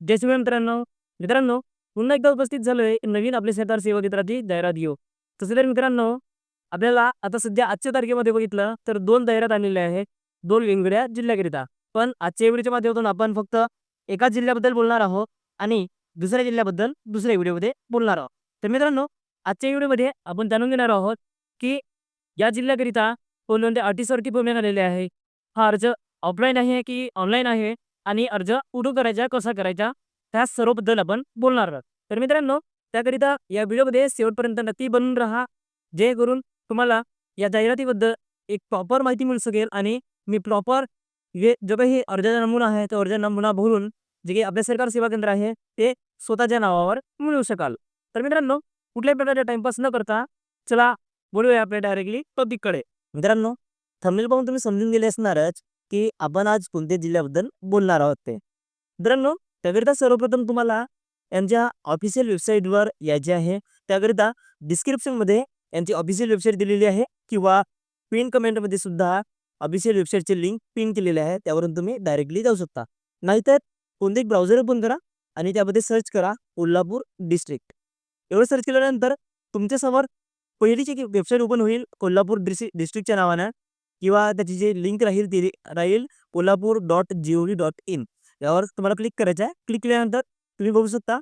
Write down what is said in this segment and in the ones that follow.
जय मित्रांनो मित्रांनो पुन्हा एकदा उपस्थित झालोय नवीन आपले सरदार सेवा केंद्राची जाहिरात घेऊ तसे तर मित्रांनो आपल्याला आता सध्या आजच्या तारखेमध्ये बघितलं तर दोन जाहिरात आलेल्या आहेत दोन वेगवेगळ्या जिल्ह्याकरिता. पण आजच्या व्हिडिओच्या माध्यमातून आपण फक्त एका जिल्ह्याबद्दल बोलणार आहोत आणि दुसऱ्या जिल्ह्याबद्दल दुसऱ्या व्हिडिओमध्ये बोलणार आहोत. तर मित्रांनो आजच्या व्हिडिओमध्ये आपण जाणून घेणार आहोत की या जिल्ह्याकरिता कोणकोणत्या अटीसवरती बोलण्यात आलेले आहे. हा अर्ज ऑफलाईन आहे की ऑनलाईन आहे? आणि अर्ज कुठं करायचा कसा करायचा त्या सर्वबद्दल आपण बोलणार आहोत. तर मित्रांनो त्याकरिता या व्हिडिओमध्ये शेवटपर्यंत नक्की बनून राहा. जेणेकरून तुम्हाला या जाहिरातीबद्दल एक प्रॉपर माहिती मिळू शकेल आणि मी प्रॉपर जे जो काही अर्जाचा नमुना आहे तो अर्जा नमुना भरून जे काही आपल्या सरकार सेवा केंद्र आहे ते स्वतःच्या नावावर मिळवू शकाल. तर मित्रांनो कुठल्याही प्रकारचा टाइमपास न करता चला बोलूया आपल्या डायरेक्टली टॉपिककडे मित्रांनो थंबनेल पाहून तुम्ही समजून गेले असणारच की आपण आज कोणत्या जिल्ह्याबद्दल बोलणार आहोत ते. मित्रांनो त्याकरिता सर्वप्रथम तुम्हाला यांच्या ऑफिशियल वेबसाईटवर यायचे आहे. त्याकरिता डिस्क्रिप्शनमध्ये यांची ऑफिशियल वेबसाईट दिलेली आहे किंवा पिन कमेंटमध्ये सुद्धा ऑफिशियल वेबसाईटची लिंक पिन केलेली आहे. त्यावरून तुम्ही डायरेक्टली जाऊ शकता. नाहीतर कोणते ब्राउझर ओपन करा आणि त्यामध्ये सर्च करा कोल्हापूर डिस्ट्रिक्ट एवढं सर्च केल्यानंतर तुमच्यासमोर पहिलीची वेबसाईट ओपन होईल कोल्हापूर डिस्ट्रिक्टच्या नावानं. किंवा त्याची जी लिंक राहील ती राहील Kolhapur dot G O V dot in यावर तुम्हाला क्लिक करायचं आहे. क्लिक केल्यानंतर तुम्ही बघू शकता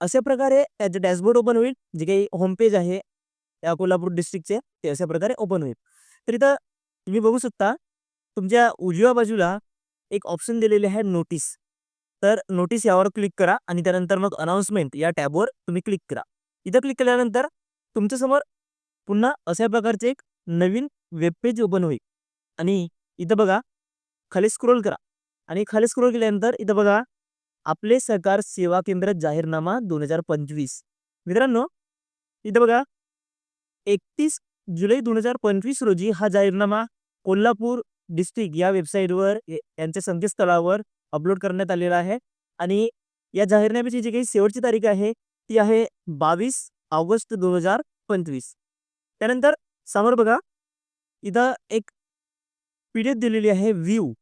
अशा प्रकारे त्याचं डॅशबोर्ड ओपन होईल. जे काही होम पेज आहे या कोल्हापूर डिस्ट्रिक्टचे ते अशा प्रकारे ओपन होईल. तर इथं तुम्ही बघू शकता तुमच्या उजव्या बाजूला एक ऑप्शन दिलेले आहे नोटीस तर नोटीस यावर क्लिक करा आणि त्यानंतर मग अनाऊन्समेंट या टॅबवर तुम्ही क्लिक करा. इथं क्लिक केल्यानंतर तुमच्यासमोर पुन्हा अशा प्रकारचे एक नवीन वेबपेज ओपन होईल. आणि इथं बघा खाली स्क्रोल करा. आणि खाली स्क्रोल केल्यानंतर इथं बघा आपले सरकार सेवा केंद्र जाहीरनामा दोन हजार पंचवीस. मित्रांनो इथं बघा एकतीस जुलै दोन हजार पंचवीस रोजी हा जाहीरनामा कोल्हापूर डिस्ट्रिक्ट या वेबसाईटवर यांच्या संकेतस्थळावर अपलोड करण्यात आलेला आहे. आणि या जाहीरनाम्याची जी काही शेवटची तारीख आहे ती आहे बावीस ऑगस्ट दोन हजार पंचवीस. त्यानंतर समोर बघा इथं एक पी डी एफ दिलेली आहे व्ह्यू.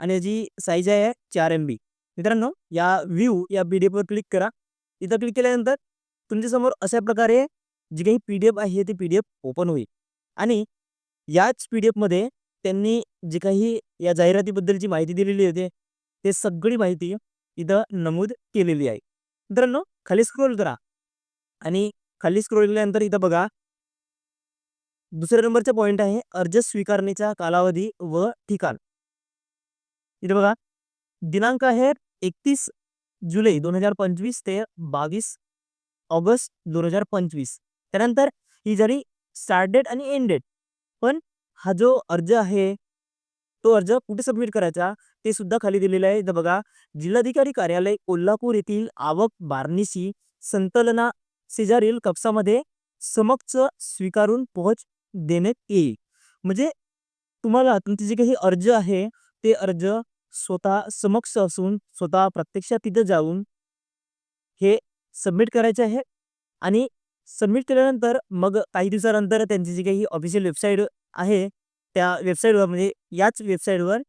आणि याची साईज आहे चार एम बी मित्रांनो या व्ह्यू या पी डी एफवर क्लिक करा. इथं क्लिक केल्यानंतर तुमच्यासमोर अशा प्रकारे जी काही पी डी एफ आहे ती पी डी एफ ओपन होईल. आणि याच पी डी एफमध्ये त्यांनी जी काही या जाहिरातीबद्दलची माहिती दिलेली होती ते सगळी माहिती इथं नमूद केलेली आहे. मित्रांनो खाली स्क्रोल करा. आणि खाली स्क्रोल केल्यानंतर इथं बघा दुसऱ्या नंबरचा पॉईंट आहे अर्ज स्वीकारण्याचा कालावधी व ठिकाण. इथे बघा. दिनांक आहे एकतीस जुलै दोन हजार पंचवीस ते बावीस ऑगस्ट दोन हजार पंचवीस. त्यानंतर ही झाली स्टार्ट डेट आणि एंड डेट. पण हा जो अर्ज आहे तो अर्ज कुठे सबमिट करायचा ते सुद्धा खाली दिलेलं आहे. इथं बघा. जिल्हाधिकारी कार्यालय कोल्हापूर येथील आवक बारणीशी संतलना शेजारील कक्षामध्ये समक्ष स्वीकारून पोहोच देण्यात येईल. म्हणजे तुम्हाला तुमचे जे काही अर्ज आहे ते अर्ज स्वतः समक्ष असून स्वतः प्रत्यक्षात तिथं जाऊन हे सबमिट करायचे आहे आणि सबमिट केल्यानंतर मग काही दिवसानंतर त्यांची जी काही ऑफिशियल वेबसाईट आहे त्या वेबसाईटवर म्हणजे याच वेबसाईटवर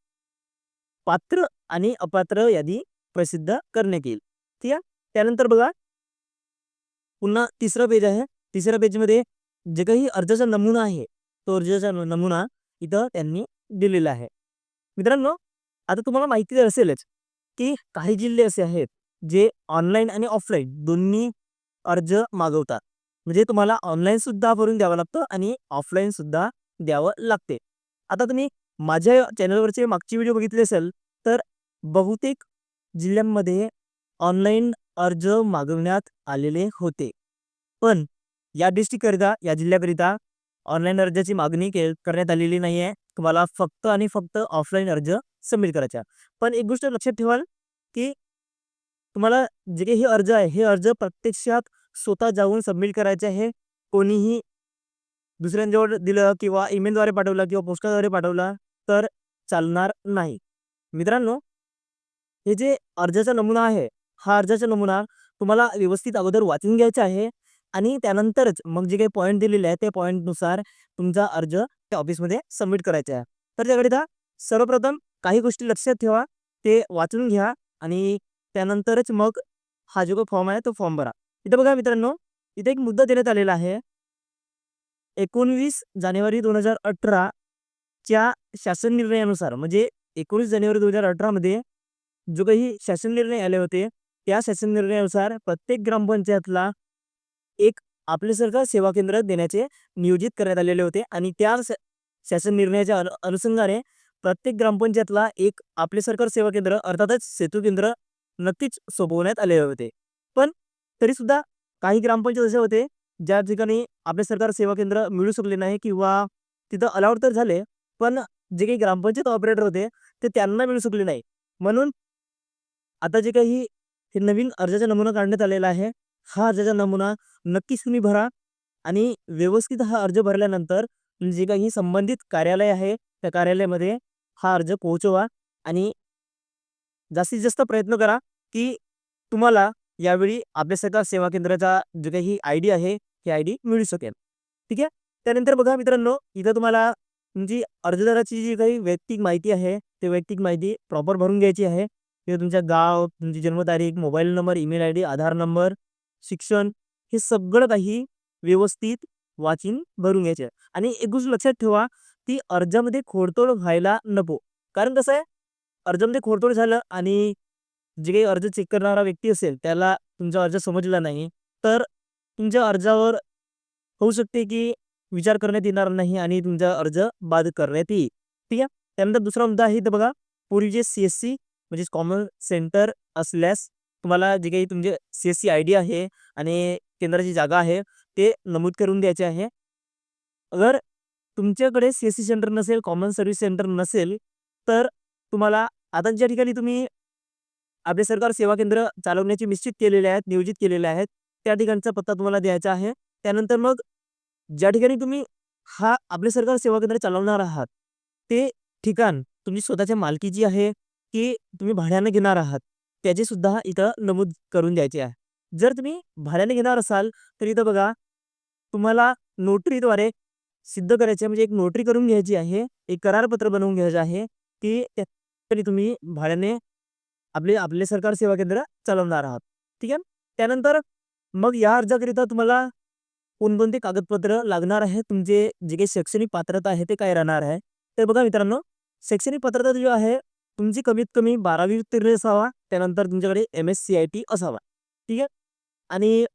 पात्र आणि अपात्र यादी प्रसिद्ध करण्यात येईल. ठीक आहे? त्यानंतर बघा पुन्हा तिसरं पेज आहे. तिसऱ्या पेजमध्ये जे काही अर्जाचा नमुना आहे तो अर्जाचा नमुना इथं त्यांनी दिलेला आहे. मित्रांनो आता तुम्हाला माहिती असेलच की काही जिल्हे असे आहेत जे ऑनलाईन आणि ऑफलाईन दोन्ही अर्ज मागवतात. म्हणजे तुम्हाला ऑनलाईन सुद्धा भरून द्यावं लागतं आणि ऑफलाईन सुद्धा द्यावं लागते. आता तुम्ही माझ्या चॅनलवरचे मागची व्हिडिओ बघितले असेल तर बहुतेक जिल्ह्यांमध्ये ऑनलाईन अर्ज मागवण्यात आलेले होते. पण या डिस्ट्रिक्टकरिता या जिल्ह्याकरिता ऑनलाईन अर्जाची मागणी के करण्यात आलेली नाही आहे तुम्हाला फक्त आणि फक्त ऑफलाईन अर्ज सबमिट करायचा पण एक गोष्ट लक्षात ठेवाल की तुम्हाला जे काही हे अर्ज आहे हे अर्ज प्रत्यक्षात स्वतः जाऊन सबमिट करायचे आहे. कोणीही दुसऱ्यांजवळ दिलं किंवा ईमेलद्वारे पाठवलं किंवा पोस्टाद्वारे पाठवला तर चालणार नाही. मित्रांनो हे जे अर्जाचा नमुना आहे हा अर्जाचा नमुना तुम्हाला व्यवस्थित अगोदर वाचून घ्यायचा आहे. आणि त्यानंतरच मग जे काही पॉईंट दिलेले आहे त्या पॉईंटनुसार तुमचा अर्ज त्या ऑफिसमध्ये सबमिट करायचा आहे. तर त्याकरिता सर्वप्रथम काही गोष्टी लक्षात ठेवा ते वाचून घ्या आणि त्यानंतरच मग हा जो काही फॉर्म आहे तो फॉर्म भरा. इथं बघा मित्रांनो इथे एक मुद्दा देण्यात आलेला आहे. एकोणवीस जानेवारी दोन हजार अठरा च्या शासन निर्णयानुसार म्हणजे एकोणीस जानेवारी दोन हजार अठरामध्ये जो काही शासन निर्णय आले होते त्या शासन निर्णयानुसार प्रत्येक ग्रामपंचायतला एक आपले सरकार सेवा केंद्र देण्याचे नियोजित करण्यात आलेले होते. आणि त्या शासन निर्णयाच्या अनु अनुषंगाने प्रत्येक ग्रामपंचायतला एक आपले सरकार सेवा केंद्र अर्थातच सेतू केंद्र नक्कीच सोपवण्यात आले होते. पण तरीसुद्धा काही ग्रामपंचायत असे होते ज्या ठिकाणी आपले सरकार सेवा केंद्र मिळू शकले नाही किंवा तिथं अलाउड तर झाले पण जे काही ग्रामपंचायत ऑपरेटर होते ते त्यांना मिळू शकले नाही. म्हणून आता जे काही हे नवीन अर्जाचा नमुना काढण्यात आलेला आहे हा अर्जाचा नमुना नक्कीच तुम्ही भरा. आणि व्यवस्थित हा अर्ज भरल्यानंतर जे काही संबंधित कार्यालय आहे त्या कार्यालयामध्ये हा अर्ज पोहोचवा आणि जास्तीत जास्त प्रयत्न करा की तुम्हाला यावेळी आपल्या सेवा केंद्राचा जो काही आय डी आहे ही आय डी मिळू शकेल. ठीक आहे? त्यानंतर बघा मित्रांनो इथं तुम्हाला तुमची अर्जदाराची जी काही वैयक्तिक माहिती आहे ते वैयक्तिक माहिती प्रॉपर भरून घ्यायची आहे. किंवा तुमच्या गाव तुमची जन्मतारीख mobile number email I D Aadhaar number शिक्षण हे सगळं काही व्यवस्थित वाचून भरून घ्यायचे. आणि एक गोष्ट लक्षात ठेवा ती अर्जामध्ये खोडतोड व्हायला नको. कारण कसं आहे अर्जामध्ये खोडतोड झालं आणि जे काही अर्ज चेक करणारा व्यक्ती असेल त्याला तुमचा अर्ज समजला नाही तर तुमच्या अर्जावर होऊ शकते की विचार करण्यात येणार नाही आणि तुमचा अर्ज बाद करण्यात येईल. ठीक आहे? त्यानंतर दुसरा मुद्दा आहे इथं बघा पूर्वी जे सी एस सी म्हणजे कॉमन सेंटर असल्यास तुम्हाला जे काही तुमचे C S C I D आहे आणि केंद्राची जागा आहे ते नमूद करून द्यायचे आहे. अगर तुमच्याकडे सी एस सी सेंटर नसेल कॉमन सर्व्हिस सेंटर नसेल तर तुम्हाला आता ज्या ठिकाणी तुम्ही आपले सरकार सेवा केंद्र चालवण्याचे निश्चित केलेले आहेत नियोजित केलेले आहेत त्या ठिकाणचा पत्ता तुम्हाला द्यायचा आहे. त्यानंतर मग ज्या ठिकाणी तुम्ही हा आपले सरकार सेवा केंद्र चालवणार आहात ते ठिकाण तुमची स्वतःच्या मालकीची आहे की तुम्ही भाड्यानं घेणार आहात. त्याचे सुद्धा इथं नमूद करून द्यायचे आहे. जर तुम्ही भाड्याने घेणार असाल तर इथं बघा तुम्हाला नोटरीद्वारे सिद्ध करायचे म्हणजे एक नोटरी करून घ्यायची आहे. एक करारपत्र बनवून घ्यायचं आहे की तरी तुम्ही भाड्याने आपले आपले सरकार सेवा केंद्र चालवणार आहात. ठीक आहे? त्यानंतर मग या अर्जाकरिता तुम्हाला कोणकोणते कागदपत्र लागणार आहे? तुमचे जे काही शैक्षणिक पात्रता आहे ते काय राहणार आहे? तर बघा मित्रांनो शैक्षणिक पात्रता जो आहे तुमची कमीत कमी बारावी उत्तीर्ण असावा त्यानंतर तुमच्याकडे M S C I T असावा. ठीक आहे? आणि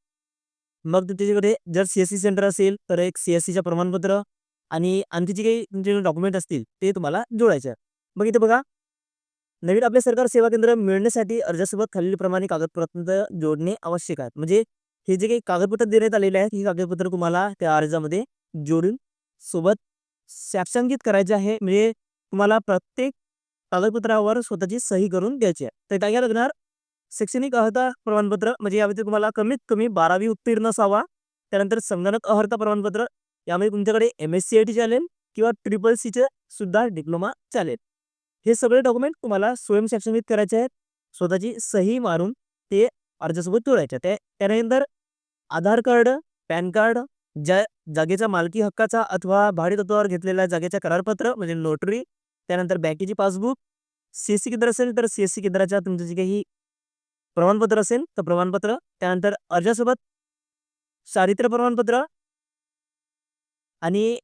मग त्याच्याकडे जर सी एस सी सेंटर असेल तर एक सी एस सीचं प्रमाणपत्र आणि आणखी जे काही तुमचे डॉक्युमेंट असतील ते तुम्हाला जोडायचे आहे. मग इथे बघा. नवीन आपले सरकार सेवा केंद्र मिळण्यासाठी अर्जासोबत खालीलप्रमाणे कागदपत्र जोडणे आवश्यक आहे. म्हणजे हे जे काही कागदपत्र देण्यात आलेले आहेत ही कागदपत्र तुम्हाला त्या अर्जामध्ये जोडून सोबत साक्षांकित करायचे आहे. म्हणजे तुम्हाला प्रत्येक कागदपत्रावर स्वतःची सही करून द्यायची आहे. तर काय काय लागणार शैक्षणिक अर्हता प्रमाणपत्र म्हणजे यामध्ये तुम्हाला कमीत कमी बारावी उत्तीर्ण असावा. त्यानंतर संगणक अर्हता प्रमाणपत्र यामध्ये तुमच्याकडे M S C I T चालेल किंवा ट्रिपल सीचे सुद्धा डिप्लोमा चालेल. हे सगळे डॉक्युमेंट तुम्हाला स्वयंशासनित करायचे आहेत. स्वतःची सही मारून ते अर्जासोबत जोडायचे ते त्यानंतर आधार कार्ड पॅन कार्ड ज्या जागेच्या मालकी हक्काचा अथवा भाडेतत्वावर घेतलेल्या जागेच्या करारपत्र म्हणजे नोटरी त्यानंतर बँकेची पासबुक सी एस सी केंद्र असेल तर सी एस सी केंद्राच्या तुमचं जे काही प्रमाणपत्र असेल तर प्रमाणपत्र. त्यानंतर अर्जासोबत चारित्र्य प्रमाणपत्र आणि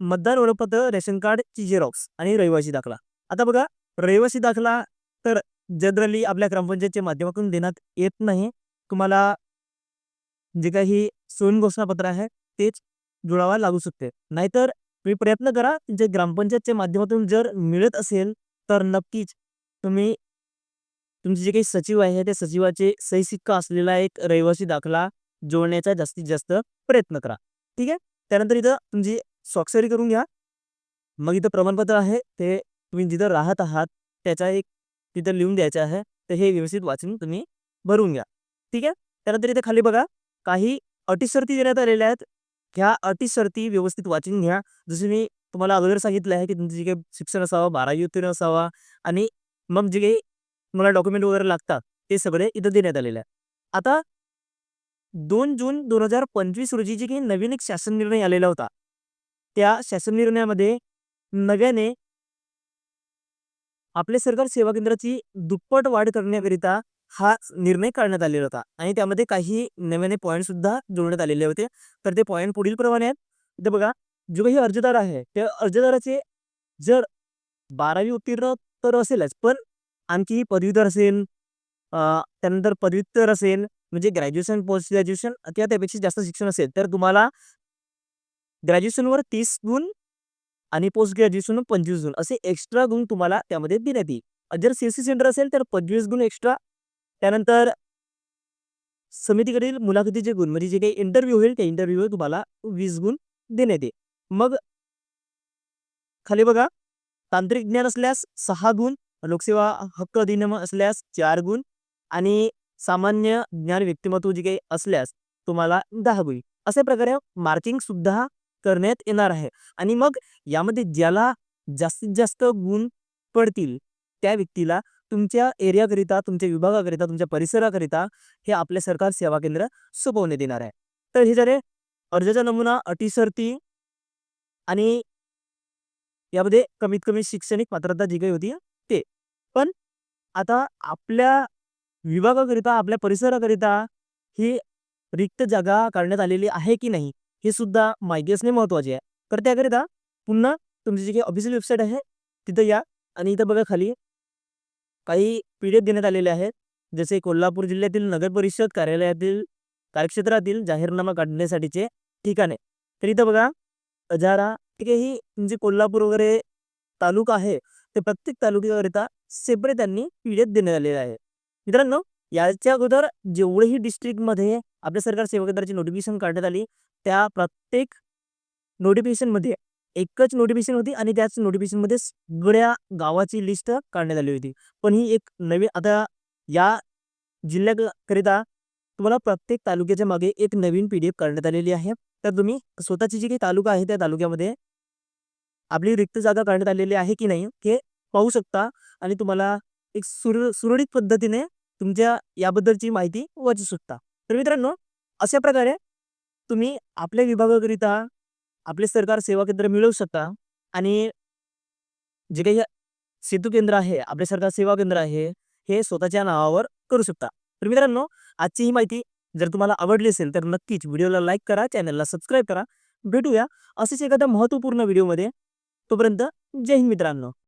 मतदार ओळखपत्र रेशन कार्डची झेरॉक्स आणि रहिवासी दाखला. आता बघा रहिवासी दाखला तर जनरली आपल्या ग्रामपंचायतच्या माध्यमातून देण्यात येत नाही. तुम्हाला जे काही स्वयं घोषणापत्र आहे तेच जुळावा लागू शकते. नाहीतर तुम्ही प्रयत्न करा तुमच्या ग्रामपंचायतच्या माध्यमातून जर मिळत असेल तर नक्कीच तुम्ही तुमचे जे काही सचिव आहे त्या सचिवाचे सही सिक्का असलेला एक रहिवासी दाखला जोडण्याचा जास्तीत जास्त प्रयत्न करा. ठीक आहे? त्यानंतर इथं तुमची स्वाक्षरी करून घ्या. मग इथं प्रमाणपत्र आहे ते तुम्ही जिथं राहत आहात त्याचा एक तिथं लिहून द्यायचं आहे तर हे व्यवस्थित वाचून तुम्ही भरून घ्या. ठीक आहे? त्यानंतर इथे खाली बघा काही अटी देण्यात आलेल्या आहेत ह्या अटी शर्ती व्यवस्थित वाचून घ्या. जसं मी तुम्हाला अगोदर सांगितलं आहे की तुमचं जे काही शिक्षण असावं बारावी उत्तीर्ण असावा आणि मग जे काही तुम्हाला डॉक्युमेंट वगैरे लागतात ते सगळे इथं देण्यात आलेले आहे आता दोन जून दोन हजार पंचवीस रोजी जे काही नवीन एक शासन निर्णय आलेला होता त्या शासन निर्णयामध्ये नव्याने आपले सरकार सेवा केंद्राची दुप्पट वाढ करण्याकरिता हा निर्णय काढण्यात आलेला होता. आणि त्यामध्ये काही नव्याने पॉईंट सुद्धा जोडण्यात आलेले होते. तर ते पॉईंट पुढील प्रमाणे आहेत. इथे बघा जो काही अर्जदार आहे त्या अर्जदाराचे जर बारावी उत्तीर्ण तर असेलच पण आणखी पदवीधर असेल त्यानंतर पदव्युत्तर असेल म्हणजे ग्रॅज्युएशन पोस्ट ग्रॅज्युएशन किंवा त्यापेक्षा जास्त शिक्षण असेल तर तुम्हाला ग्रॅज्युएशनवर तीस गुण आणि पोस्ट ग्रॅज्युएशन पंचवीस गुण असे एक्स्ट्रा गुण तुम्हाला त्यामध्ये देण्यात येईल. जर सी सी सेंटर असेल तर पंचवीस गुण एक्स्ट्रा त्यानंतर समितीकडील मुलाखतीचे गुण म्हणजे जे काही इंटरव्ह्यू होईल त्या इंटरव्ह्यूवर तुम्हाला वीस गुण देण्यात येईल. मग खाली बघा तांत्रिक ज्ञान असल्यास सहा गुण लोकसेवा हक्क अधिनियम असल्यास चार गुण आणि सामान्य ज्ञान व्यक्तिमत्व जे काही असल्यास तुम्हाला दहा गुण. अशा प्रकारे मार्किंग सुद्धा करण्यात येणार आहे. आणि मग यामध्ये ज्याला जास्तीत जास्त गुण पडतील त्या व्यक्तीला तुमच्या एरियाकरिता तुमच्या विभागाकरिता तुमच्या परिसराकरिता हे आपले सरकार सेवा केंद्र सोपवण्यात येणार आहे. तर हे झाले अर्जाचा नमुना अटी सर्ती आणि यामध्ये कमीत कमी शैक्षणिक पात्रता जी काही होती ते. पण आता आपल्या विभागाकरिता आपल्या परिसराकरिता ही रिक्त जागा काढण्यात आलेली आहे की नाही हे सुद्धा माहिती असणे महत्त्वाचे आहे. तर त्याकरिता पुन्हा तुमची जी काही ऑफिशियल वेबसाईट आहे तिथं या आणि इथं बघा खाली काही पी देण्यात आलेले आहेत. जसे कोल्हापूर जिल्ह्यातील नगर परिषद कार्यालयातील कार्यक्षेत्रातील जाहीरनामा काढण्यासाठीचे ठिकाणे. तर इथं बघा अजारा ठीक आहे ही म्हणजे कोल्हापूर वगैरे तालुका आहे ते प्रत्येक तालुक्याकरिता सेपरेट त्यांनी पी देण्यात आलेले आहे मित्रांनो याच्या अगोदर जेवढेही डिस्ट्रिक्टमध्ये आपल्या सरकार सेवा केंद्राची नोटिफिकेशन काढण्यात आली त्या प्रत्येक नोटिफिकेशनमध्ये एकच नोटिफिकेशन होती आणि त्याच नोटिफिकेशनमध्ये सगळ्या गावाची लिस्ट काढण्यात आली होती. पण ही एक नवीन आता या जिल्ह्याकरिता तुम्हाला प्रत्येक तालुक्याच्या मागे एक नवीन पी डी एफ काढण्यात आलेली आहे. तर तुम्ही स्वतःची जी काही तालुका आहे त्या तालुक्यामध्ये आपली रिक्त जागा काढण्यात आलेली आहे की नाही हे पाहू शकता आणि तुम्हाला एक सुर सुरळीत पद्धतीने तुमच्या याबद्दलची माहिती वाचू शकता. तर मित्रांनो अशा प्रकारे तुम्ही आपल्या विभागाकरिता आपले सरकार सेवा केंद्र मिळवू शकता आणि जे काही सेतू केंद्र आहे आपले सरकार सेवा केंद्र आहे हे स्वतःच्या नावावर करू शकता. तर मित्रांनो आजची ही माहिती जर तुम्हाला आवडली असेल तर नक्कीच व्हिडिओला लाईक करा चॅनलला सबस्क्राईब करा. भेटूया असेच एखाद्या महत्त्वपूर्ण व्हिडिओमध्ये. तोपर्यंत जय हिंद मित्रांनो.